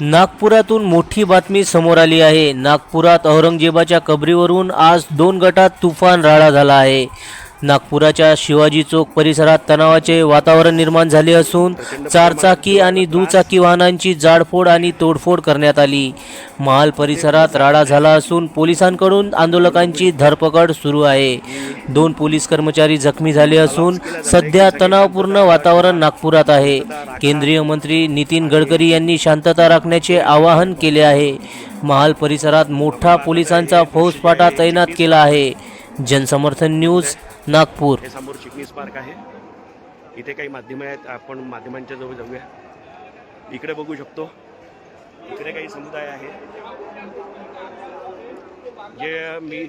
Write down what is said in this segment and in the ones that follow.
नागपुरातून मोठी बातमी समोर आली आहे. नागपुरात औरंगजेबाच्या कबरीवरून आज दोन गटात तुफान राडा झाला आहे. नागपुराच्या शिवाजी चौक परिसरात तणावाचे वातावरण निर्माण झाले असून चारचाकी आणि दुचाकी वाहनांची जाडफोड आणि तोडफोड करण्यात आली. महाल परिसरात राडा झाला असून पोलिसांकडून आंदोलकांची धरपकड सुरू आहे. दोन पोलीस कर्मचारी जखमी झाले असून सध्या तणावपूर्ण वातावरण नागपुरात आहे. केंद्रीय मंत्री नितीन गडकरी यांनी शांतता राखण्याचे आवाहन केले आहे. महाल परिसरात मोठा पोलिसांचा फौजफाटा तैनात केला आहे. जनसमर्थन न्यूज नागपूर. हे समोर चिकनीस पार्क आहे. इथे काही माध्यमं आहेत आपण माध्यमांच्या जवळ जाऊया. इकडे बघू शकतो. इकडे काही समुदाय आहे. जे मी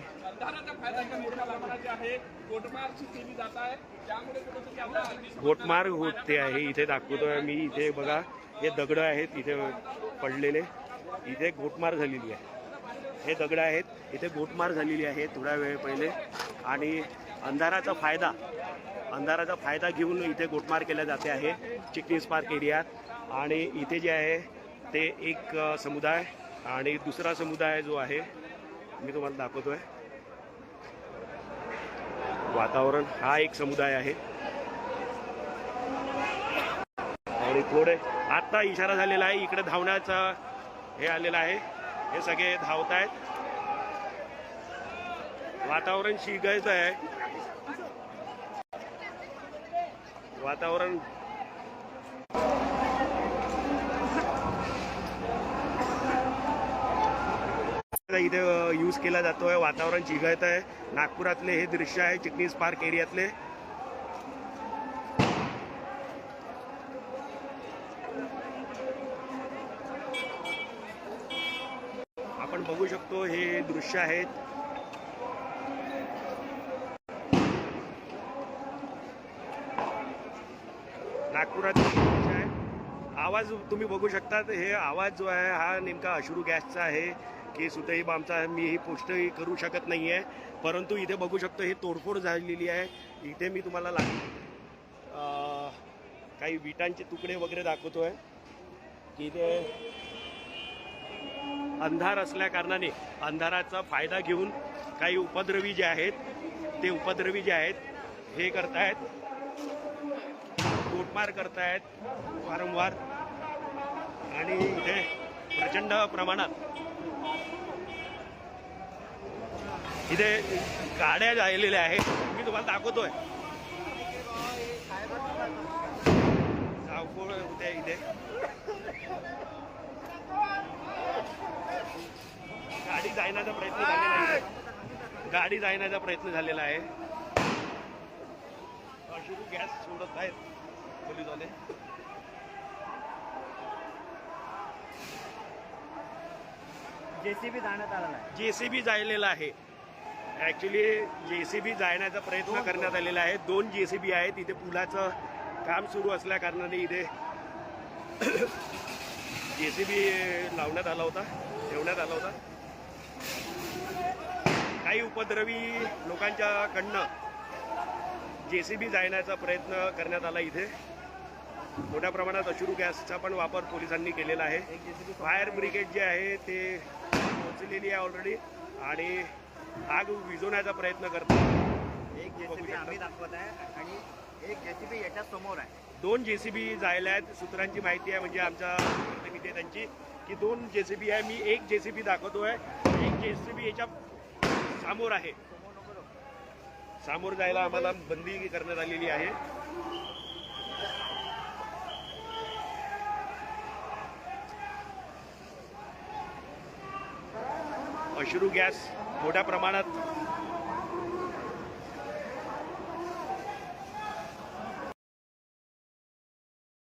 गोटमार होते आहे इथे दाखवतोय मी. इथे बघा हे दगड आहेत इथे पडलेले. इथे गोटमार झालेली आहे. हे दगड आहेत. इथे गोटमार झालेली आहे थोड्या वेळ पहिले. आणि अंधाराचा फायदा अंधाराचा फायदा घेऊन इथे गोटमार केल्या जाते आहे चिकनीस पार्क एरियात आणि इथे जे आहे ते एक समुदाय आणि दुसरा समुदाय जो आहे मी तुम्हाला दाखवतो आहे वातावरण हा एक समुदाय आहे. आणि थोडे आत्ता इशारा झालेला आहे इकडे धावण्याचा हे आलेलं आहे. हे सगळे धावत आहेत. वातावरण शिकायचं आहे. वातावरण. इथे यूज केला जातोय. वातावरण चिघळत आहे. नागपुरातले हे दृश्य आहे. चिकनीस पार्क एरियातले आपण बघू शकतो हे दृश्य आहेत. नागपुरात दृश्य आहे. आवाज तुम्ही बघू शकता हे आवाज जो आहे हा नेमका अश्रू गॅसचा आहे की सुतही बामचा मी ही पोस्ट करू शकत नाही आहे परंतु इथे बघू शकतो हे तोडफोड झालेली आहे. इथे मी तुम्हाला लाग काही विटांचे तुकडे वगैरे दाखवतोय. की इथे अंधार असल्या कारणाने अंधाराचा फायदा घेऊन काही उपद्रवी जे आहेत ते उपद्रवी जे आहेत हे करतायत. लूटमार करतायत वारंवार. आणि इथे प्रचंड प्रमाणात इथे गाड्या झालेल्या आहेत. मी तुम्हाला दाखवतोय. जावकोळ होत्या इथे गाडी जायण्याचा प्रयत्न झालेला आहे. गाडी जायण्याचा प्रयत्न झालेला आहे. अश्रू गॅस सोडत आहेत पोलीसवाले जेसीबी जाण्यात आलेला आहे. जेसीबी जायलेला आहे. ऍक्च्युली जेसीबी जायण्याचा प्रयत्न करण्यात आलेला आहे. दोन जेसीबी आहेत. इथे पुलाचं काम सुरू असल्या कारणाने इथे जेसीबी लावण्यात आला होता ठेवण्यात आला होता. काही उपद्रवी लोकांच्याकडनं जेसीबी जायण्याचा प्रयत्न करण्यात आला इथे. मोठ्या प्रमाणात अश्रू गॅसचा पण वापर पोलिसांनी केलेला आहे. फायर ब्रिगेड जे आहे ते पोहोचलेली आहे ऑलरेडी आणि आग विझवण्याचा प्रयत्न करतात. एक जेसीबी आम्ही दाखवत आहे आणि एक जेसीबी याच्या समोर आहे. दोन जेसीबी जायला आहेत सूत्रांची माहिती आहे म्हणजे आमच्या प्रतिनिधी आहे त्यांची की दोन जेसीबी आहे. मी एक जेसीबी दाखवतोय. एक जेसीबी याच्या समोर आहे. सामोर जायला आम्हाला बंदी करण्यात आलेली आहे. अश्रू गॅस मोठ्या प्रमाणात